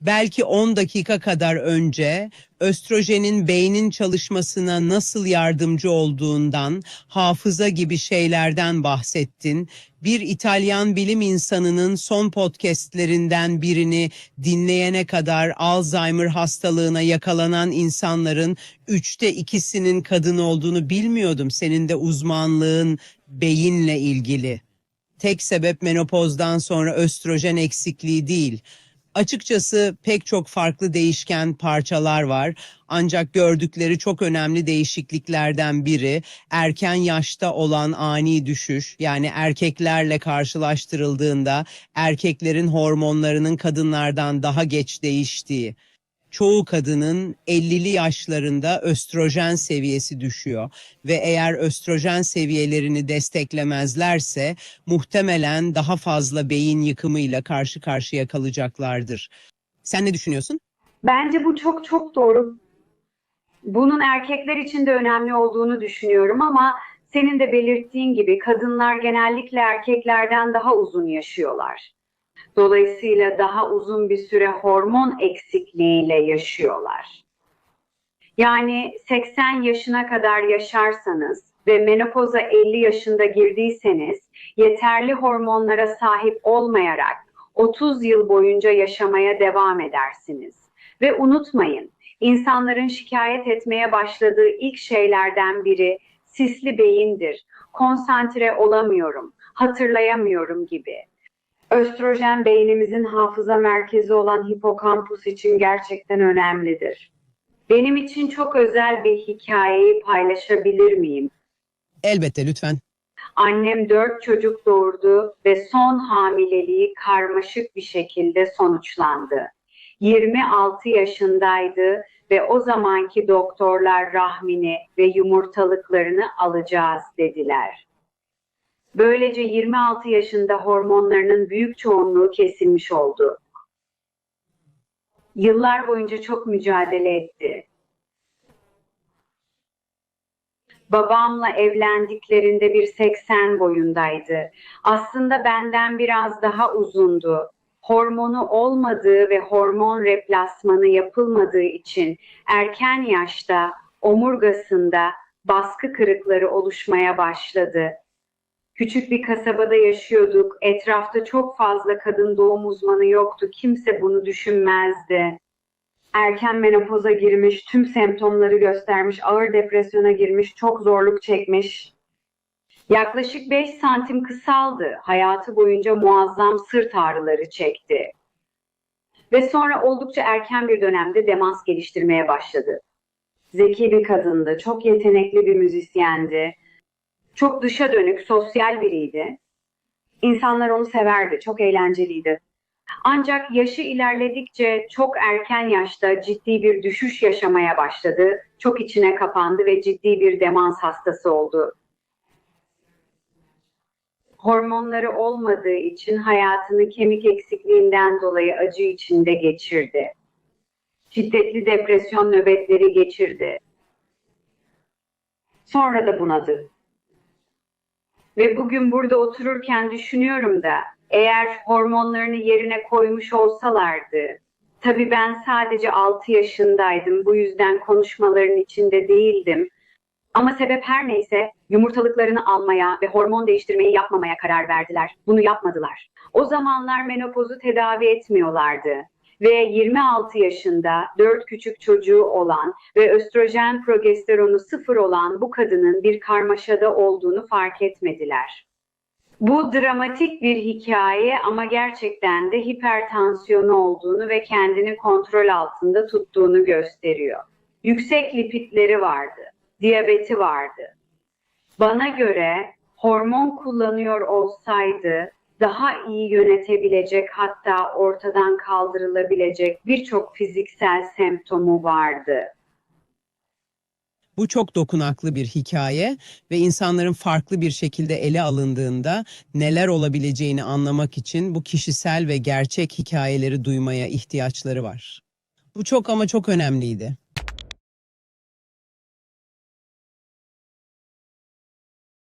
belki 10 dakika kadar önce östrojenin beynin çalışmasına nasıl yardımcı olduğundan, hafıza gibi şeylerden bahsettin. Bir İtalyan bilim insanının son podcastlerinden birini dinleyene kadar Alzheimer hastalığına yakalanan insanların üçte ikisinin kadın olduğunu bilmiyordum. Senin de uzmanlığın beyinle ilgili. Tek sebep menopozdan sonra östrojen eksikliği değil. Açıkçası pek çok farklı değişken parçalar var. Ancak gördükleri çok önemli değişikliklerden biri erken yaşta olan ani düşüş. Yani erkeklerle karşılaştırıldığında erkeklerin hormonlarının kadınlardan daha geç değiştiği. Çoğu kadının 50'li yaşlarında östrojen seviyesi düşüyor ve eğer östrojen seviyelerini desteklemezlerse muhtemelen daha fazla beyin yıkımıyla karşı karşıya kalacaklardır. Sen ne düşünüyorsun? Bence bu çok çok doğru. Bunun erkekler için de önemli olduğunu düşünüyorum ama senin de belirttiğin gibi kadınlar genellikle erkeklerden daha uzun yaşıyorlar. Dolayısıyla daha uzun bir süre hormon eksikliğiyle yaşıyorlar. Yani 80 yaşına kadar yaşarsanız ve menopoza 50 yaşında girdiyseniz yeterli hormonlara sahip olmayarak 30 yıl boyunca yaşamaya devam edersiniz. Ve unutmayın, insanların şikayet etmeye başladığı ilk şeylerden biri sisli beyindir. Konsantre olamıyorum, hatırlayamıyorum gibi. Östrojen beynimizin hafıza merkezi olan hipokampus için gerçekten önemlidir. Benim için çok özel bir hikayeyi paylaşabilir miyim? Elbette lütfen. Annem dört çocuk doğurdu ve son hamileliği karmaşık bir şekilde sonuçlandı. 26 yaşındaydı ve o zamanki doktorlar rahmini ve yumurtalıklarını alacağız dediler. Böylece 26 yaşında hormonlarının büyük çoğunluğu kesilmiş oldu. Yıllar boyunca çok mücadele etti. Babamla evlendiklerinde bir 80 boyundaydı. Aslında benden biraz daha uzundu. Hormonu olmadığı ve hormon replasmanı yapılmadığı için erken yaşta omurgasında baskı kırıkları oluşmaya başladı. Küçük bir kasabada yaşıyorduk. Etrafta çok fazla kadın doğum uzmanı yoktu. Kimse bunu düşünmezdi. Erken menopoza girmiş, tüm semptomları göstermiş, ağır depresyona girmiş, çok zorluk çekmiş. Yaklaşık 5 santim kısaldı. Hayatı boyunca muazzam sırt ağrıları çekti. Ve sonra oldukça erken bir dönemde demans geliştirmeye başladı. Zeki bir kadındı, çok yetenekli bir müzisyendi. Çok dışa dönük, sosyal biriydi. İnsanlar onu severdi, çok eğlenceliydi. Ancak yaşı ilerledikçe çok erken yaşta ciddi bir düşüş yaşamaya başladı. Çok içine kapandı ve ciddi bir demans hastası oldu. Hormonları olmadığı için hayatını kemik eksikliğinden dolayı acı içinde geçirdi. Şiddetli depresyon nöbetleri geçirdi. Sonra da bunadı. Ve bugün burada otururken düşünüyorum da eğer hormonlarını yerine koymuş olsalardı, tabii ben sadece 6 yaşındaydım, bu yüzden konuşmaların içinde değildim. Ama sebep her neyse yumurtalıklarını almaya ve hormon değiştirmeyi yapmamaya karar verdiler. Bunu yapmadılar. O zamanlar menopozu tedavi etmiyorlardı. Ve 26 yaşında 4 küçük çocuğu olan ve östrojen progesteronu sıfır olan bu kadının bir karmaşada olduğunu fark etmediler. Bu dramatik bir hikaye ama gerçekten de hipertansiyonu olduğunu ve kendini kontrol altında tuttuğunu gösteriyor. Yüksek lipidleri vardı, diyabeti vardı. Bana göre hormon kullanıyor olsaydı daha iyi yönetebilecek hatta ortadan kaldırılabilecek birçok fiziksel semptomu vardı. Bu çok dokunaklı bir hikaye ve insanların farklı bir şekilde ele alındığında neler olabileceğini anlamak için bu kişisel ve gerçek hikayeleri duymaya ihtiyaçları var. Bu çok ama çok önemliydi.